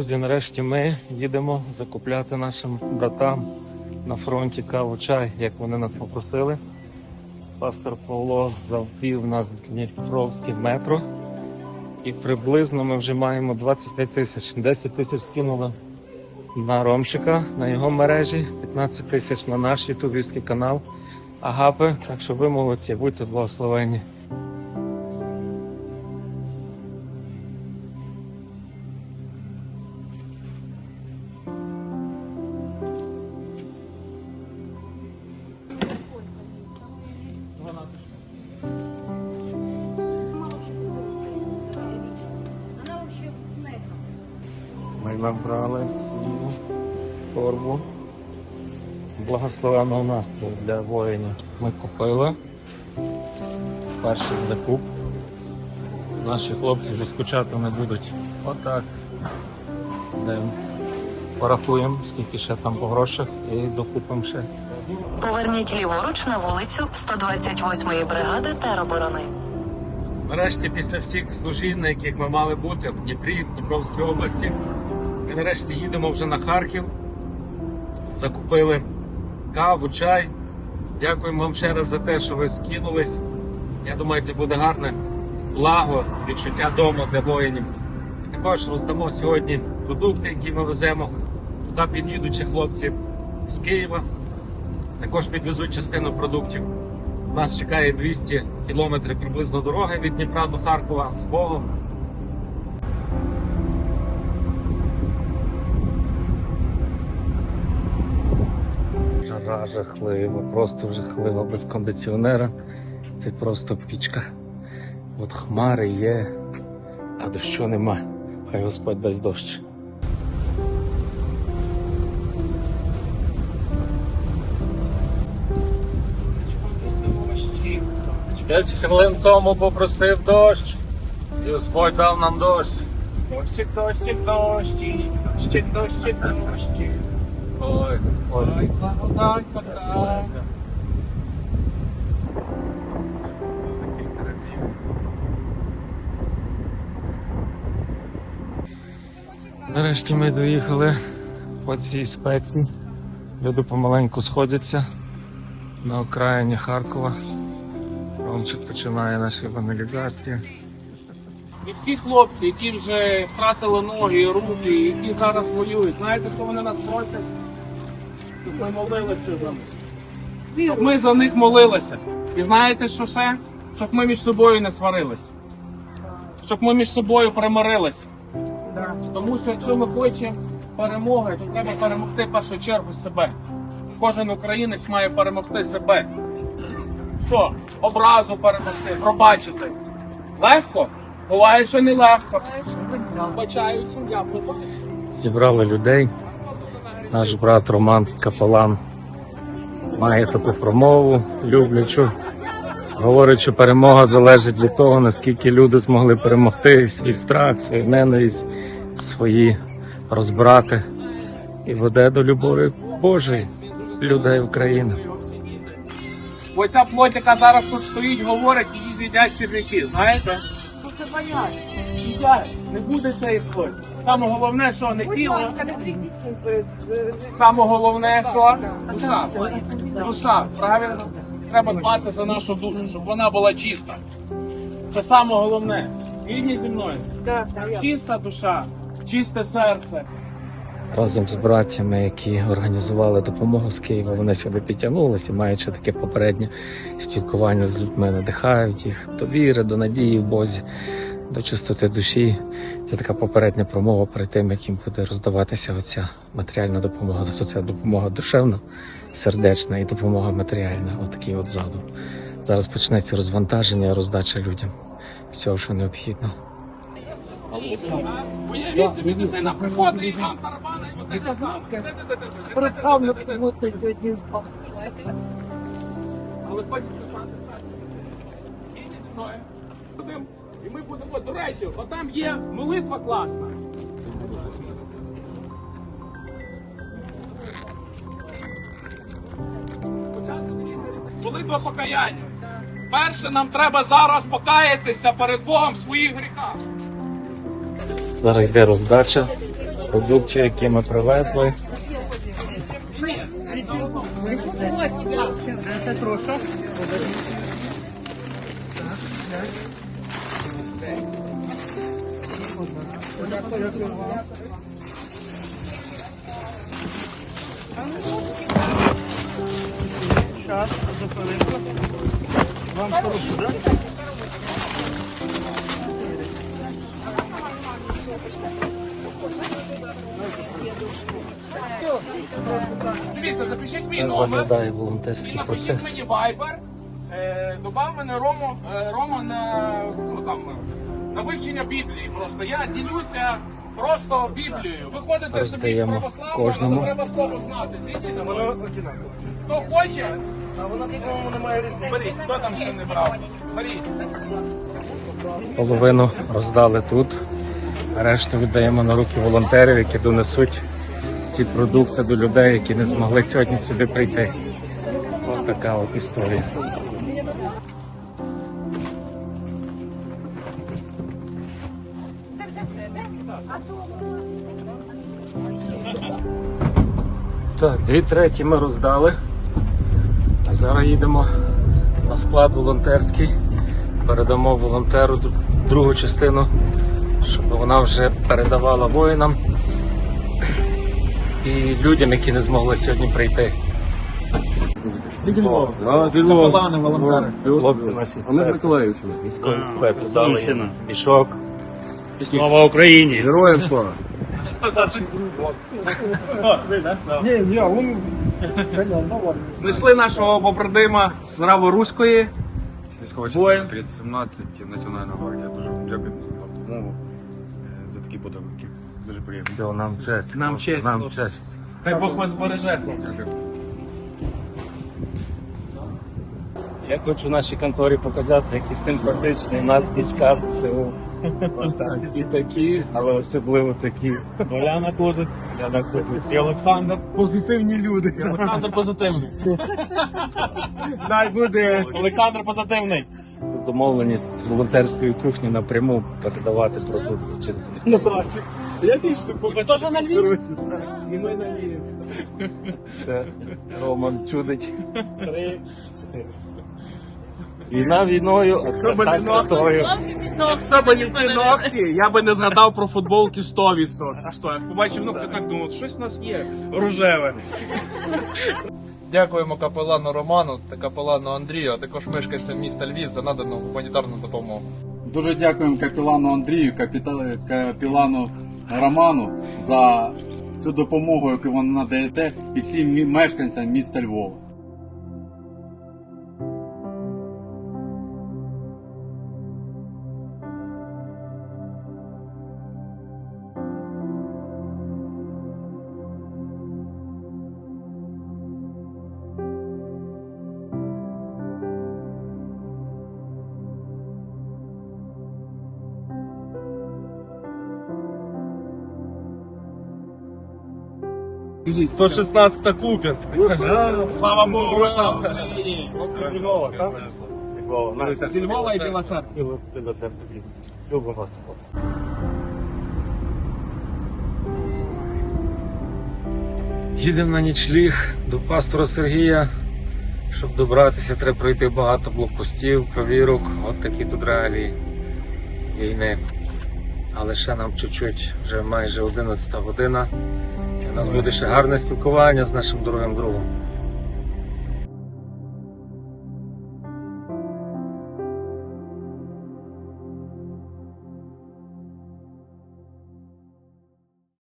Друзі, нарешті ми їдемо закупляти нашим братам на фронті каву чай, як вони нас попросили. Пастор Павло завів нас в Дніпровське метро. І приблизно ми вже маємо 25 тисяч. 10 тисяч скинули на Ромчика, на його мережі, 15 тисяч на наш ютубівський канал Агапи. Так що ви молодці, будьте благословені. Ми набрали цілу торбу благословенного настрою для воїнів. Ми купили перший закуп. Наші хлопці вже скучати не будуть. Отак. Йдемо. Порахуємо, скільки ще там по грошах і докупимо ще. Поверніть ліворуч на вулицю 128-ї бригади тероборони. Нарешті, після всіх служінь, на яких ми мали бути в Дніпрі, в Дніпровській області, ми нарешті їдемо вже на Харків. Закупили каву, чай. Дякуємо вам ще раз за те, що ви скинулись. Я думаю, це буде гарне благо, відчуття дому для воїнів. І також роздамо сьогодні продукти, які ми веземо. Туди під'їдуть хлопці з Києва. Також підвезуть частину продуктів. Нас чекає 200 кілометрів приблизно дороги від Дніпра до Харкова з Богом. Жара жахлива, просто жахлива, без кондиціонера. Це просто пічка. От хмари є, а дощу нема. Хай Господь дасть дощ. П'ять хвилин тому попросив дощ, і Господь дав нам дощ. Дощик, дощик, дощик, дощик, дощик, дощик. Ой, Господь. Ой, благодать, благодать. Нарешті ми доїхали по цій спеці. Люди помаленьку сходяться на окраїні Харкова. Ромчик починає наші евангелізації. І всі хлопці, які вже втратили ноги, руки, які зараз воюють, знаєте, що вони нас просять? Щоб ми молилися за них. Щоб ми за них молилися. І знаєте, що ще? Щоб ми між собою не сварилися. Щоб ми між собою примирилися. Тому що якщо ми хочемо перемоги, то треба перемогти в першу чергу себе. Кожен українець має перемогти себе. Що? Образу перемогти, пробачити. Легко? Буває, що не легко. Бачаю, я пробачу. Зібрали людей. Наш брат Роман Капелан має таку промову, люблячу. Говорить, що перемога залежить від того, наскільки люди змогли перемогти свій страх, свою ненависть, свої розбрати і веде до любові Божої людей України. Бо ця плоть, яка зараз тут стоїть, говорить, її з'їдять черв'яки, знаєте? Це Не буде цієї плоті. Саме головне, що не тіло. Саме головне, що душа. Душа, правильно? Треба дбати за нашу душу, щоб вона була чиста. Це саме головне. Згідні зі мною. Чиста душа, чисте серце. разом з братями, які організували допомогу з Києва. Вони сюди підтягнулися, маючи таке попереднє спілкування з людьми, надихають їх до віри, до надії в Бозі, до чистоти душі. Це така попередня промова перед тим, як їм буде роздаватися оця матеріальна допомога. Тобто це допомога душевна, сердечна і допомога матеріальна. Отакий от задум. Зараз почнеться розвантаження, роздача людям всього, що необхідно. Уявіть собі, дитина приходить і там тарабанить, от і тому ти сьогодні спав. Але стати самі. Їдьте зі мною. І ми будемо, до речі, отам є молитва класна. Молитва покаяння. Перше, нам треба зараз покаятися перед Богом в своїх гріхах. Зараз йде роздача. продукти, які ми привезли. Дивіться, запишіть мій Так номер. виглядає волонтерський процес. мені е, добав мене Рому, е, Рома на, ну, там, на вивчення Біблії. Просто я ділюся просто Біблією. Виходите собі православного, кожному. але треба слово знати. Згідні зі мною? Хто хоче? Беріть, хто там ще не брав? Беріть. Половину роздали тут. Решту віддаємо на руки волонтерів, які донесуть ці продукти до людей, які не змогли сьогодні сюди прийти. Ось така от історія. Так, дві треті ми роздали. А зараз їдемо на склад волонтерський. Передамо волонтеру другу частину, щоб вона вже передавала воїнам і людям, які не змогли сьогодні прийти. Капелани, волонтери. Хлопці наші ми з Миколаївщини. військові спеці дали мішок. Слава Україні! Героям слава. Знайшли нашого побратима з Раворуської. Військова Воїн. частина 3017 Національна гвардія. Дуже вам дякую за допомогу, е, за такі подарунки. Дуже приємно. Все, нам честь. Нам хлопці, честь, Нам хлопці. честь. Хай Бог вас збереже, хлопці. Дякую. Я хочу в нашій конторі показати, який симпатичний у нас війська ЗСУ. І такі, але особливо такі. Оляна Козик Яна Кузик. і Олександр. Позитивні люди. Олександр позитивний. Дай буде. Олександр позитивний. Це домовленість з волонтерської кухні напряму передавати продукти через військову. Я пішу. Ви теж на Львів? І ми на Львів. Це Роман Чудич. Війна війною, а краса красою. Якщо б не ті ногті, я би не згадав про футболки 100%. Що, як побачив ногти, так думав, щось у нас є рожеве. Дякуємо капелану Роману та капелану Андрію, а також мешканцям міста Львів за надану гуманітарну допомогу. Дуже дякуємо капілану Андрію, капілану Роману за цю допомогу, яку ви надаєте, і всім мешканцям міста Львова. То 16 Куп'янськ. Слава Богу, слава. Зі Львова і Біла Церква. Любимо вас, хлопці. Їдемо на нічліг до пастора Сергія. Щоб добратися, треба пройти багато блокпостів, провірок. От такі тут реалії війни. Але ще нам чуть-чуть, вже майже 11 година. Нас буде ще гарне спілкування з нашим дорогим другом.